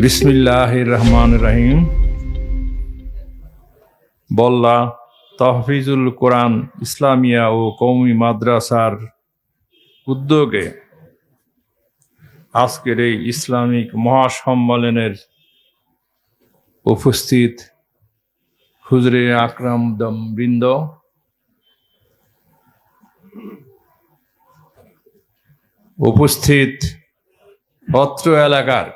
বিসমিল্লাহ রহমান রহিম বল্লা তহফিজুল কোরআন ইসলামিয়া ও কৌমি মাদ্রাসার উদ্যোগে আজকের এই ইসলামিক মহাসম্মেলনের উপস্থিত হুজরে আকরাম দম বৃন্দ উপস্থিত অত্র এলাকার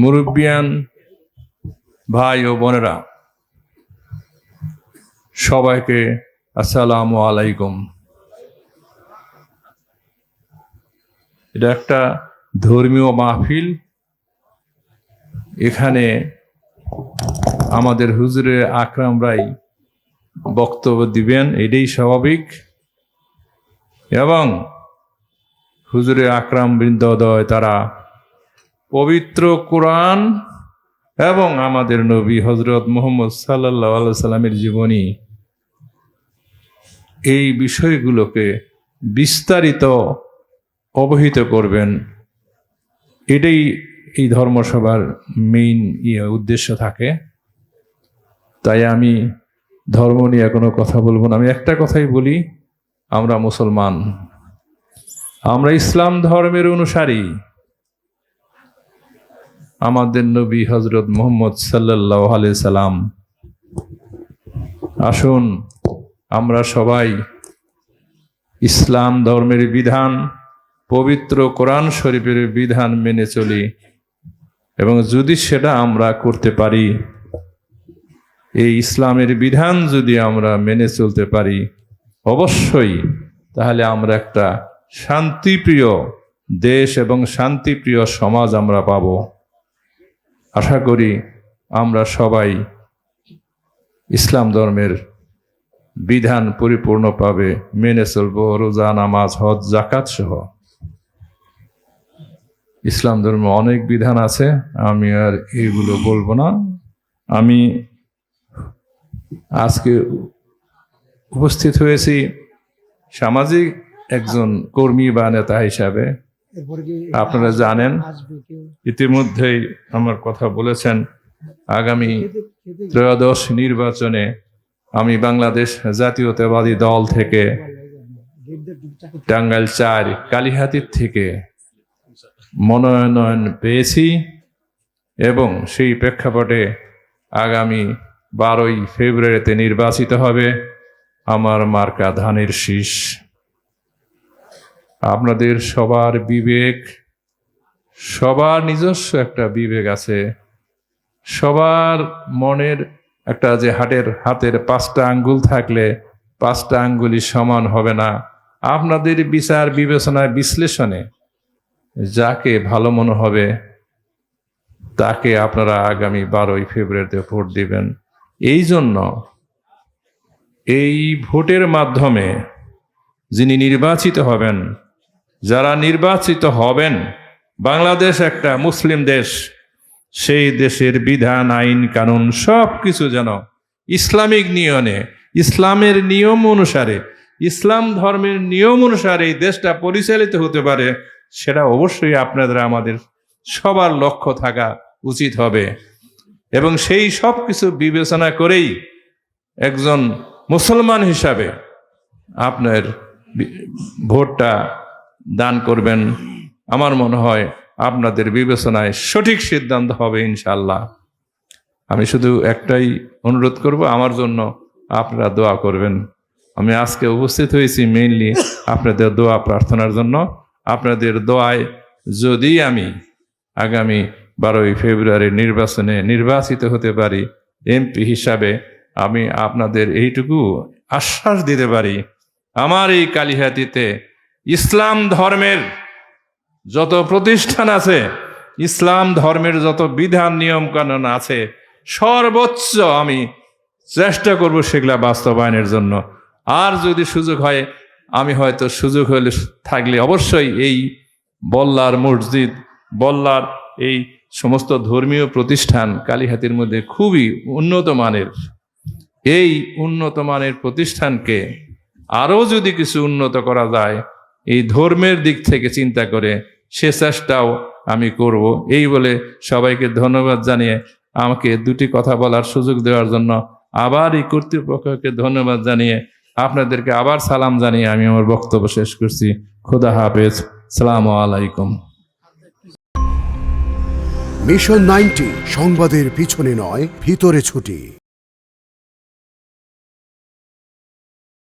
মুরব্বিয়ান ভাই ও বোনেরা, সবাইকে আসসালামু আলাইকুম। এটা একটা ধর্মীয় মাহফিল। এখানে আমাদের হুজুরে আকরাম রাই বক্তব্য দিবেন, এটাই স্বাভাবিক। এবং হুজুরে আকরাম বৃন্দদয় তারা পবিত্র কোরআন এবং আমাদের নবী হজরত মোহাম্মদ সাল্লাহ সাল্লামের জীবনী, এই বিষয়গুলোকে বিস্তারিত অবহিত করবেন। এটাই এই ধর্মসভার মেইন ইয়ে উদ্দেশ্য থাকে। তাই আমি ধর্ম নিয়ে কোনো কথা বলব না। আমি একটা কথাই বলি, আমরা মুসলমান। আমরা ইসলাম ধর্মের অনুসারী। আমাদের নবী হজরত মোহাম্মদ সাল্লাহ সাল্লাম। আসুন, আমরা সবাই ইসলাম ধর্মের বিধান, পবিত্র কোরআন শরীফের বিধান মেনে চলি এবং যদি সেটা আমরা করতে পারি, এই ইসলামের বিধান যদি আমরা মেনে চলতে পারি, অবশ্যই তাহলে আমরা একটা শান্তিপ্রিয় দেশ এবং শান্তিপ্রিয় সমাজ আমরা পাব। আশা করি আমরা সবাই ইসলাম ধর্মের বিধান পরিপূর্ণভাবে মেনে চলব, রোজা, নামাজ, হজ জাকাত সহ। ইসলাম ধর্মে অনেক বিধান আছে, আমি আর এগুলো বলব না। আমি আজকে উপস্থিত হয়েছি সামাজিক একজন কর্মী বা নেতা হিসাবে। আপনারা জানেন ইতিমধ্যেই আমার কথা বলেছেন আগামী ত্রয়োদশ নির্বাচনে আমি বাংলাদেশ জাতীয়তাবাদী দল থেকে টাঙ্গাইল চার কালিহাতির থেকে মনোনয়ন পেয়েছি এবং সেই প্রেক্ষাপটে আগামী বারোই ফেব্রুয়ারিতে নির্বাচিত হবে আমার মার্কা ধানের শীষ। আপনাদের সবার বিবেক, সবার নিজস্ব একটা বিবেক আছে। সবার মনের একটা যে হাটের, হাতের পাঁচটা আঙ্গুল থাকলে পাঁচটা আঙ্গুলই সমান হবে না। আপনাদের বিচার বিবেচনায় বিশ্লেষণে যাকে ভালো মনে হবে, তাকে আপনারা আগামী বারোই ফেব্রুয়ারিতে ভোট দিবেন। এই জন্য এই ভোটের মাধ্যমে যিনি নির্বাচিত হবেন যারা নির্বাচিত হবেন, বাংলাদেশ একটা মুসলিম দেশ, সেই দেশের বিধান, আইন, কানুন সব কিছু যেন ইসলামিক নিয়মে, ইসলামের নিয়ম অনুসারে, ইসলাম ধর্মের নিয়ম অনুসারে এই দেশটা পরিচালিত হতে পারে, সেটা অবশ্যই আপনাদের আমাদের সবার লক্ষ্য থাকা উচিত হবে। এবং সেই সব কিছু বিবেচনা করেই একজন মুসলমান হিসাবে আপনার ভোটটা দান করবেন। আমার মনে হয় আপনাদের বিবেচনায় সঠিক সিদ্ধান্ত হবে ইনশাল্লাহ আমি শুধু একটাই অনুরোধ করব, আমার জন্য আপনারা দোয়া করবেন। আমি আজকে উপস্থিত হয়েছি মেইনলি আপনাদের দোয়া প্রার্থনার জন্য। আপনাদের দোয়ায় যদি আমি আগামী বারোই ফেব্রুয়ারি নির্বাচনে নির্বাচিত হতে পারি, এমপি হিসাবে আমি আপনাদের এইটুকু আশ্বাস দিতে পারি। আমার এই কালিহাতিতে ইসলাম ধর্মের যত প্রতিষ্ঠান আছে, ইসলাম ধর্মের যত বিধান, নিয়ম কানুন আছে, সর্বোচ্চ আমি চেষ্টা করব সেগুলা বাস্তবায়নের জন্য। আর যদি সুযোগ হয়, আমি হয়তো সুযোগ হলে থাকলে অবশ্যই এই বল্লার মসজিদ, বল্লার এই সমস্ত ধর্মীয় প্রতিষ্ঠান কালীহাতির মধ্যে খুবই উন্নত মানের। এই উন্নত মানের প্রতিষ্ঠানকে আরও যদি কিছু উন্নত করা যায় এই ধর্মের দিক থেকে চিন্তা করে সে চেষ্টাও আমি করব। এই বলে সবাইকে ধন্যবাদ জানিয়ে আমাকে দুটি কথা বলার সুযোগ দেওয়ার জন্য আবার এই কর্তৃপক্ষকে ধন্যবাদ জানিয়ে আপনাদেরকে আবার সালাম জানিয়ে আমি আমার বক্তব্য শেষ করছি। খুদা হাফেজ। সালাম আলাইকুম। মিশন নাইনটি সংবাদের পিছনে নয়, ভিতরে ছুটি।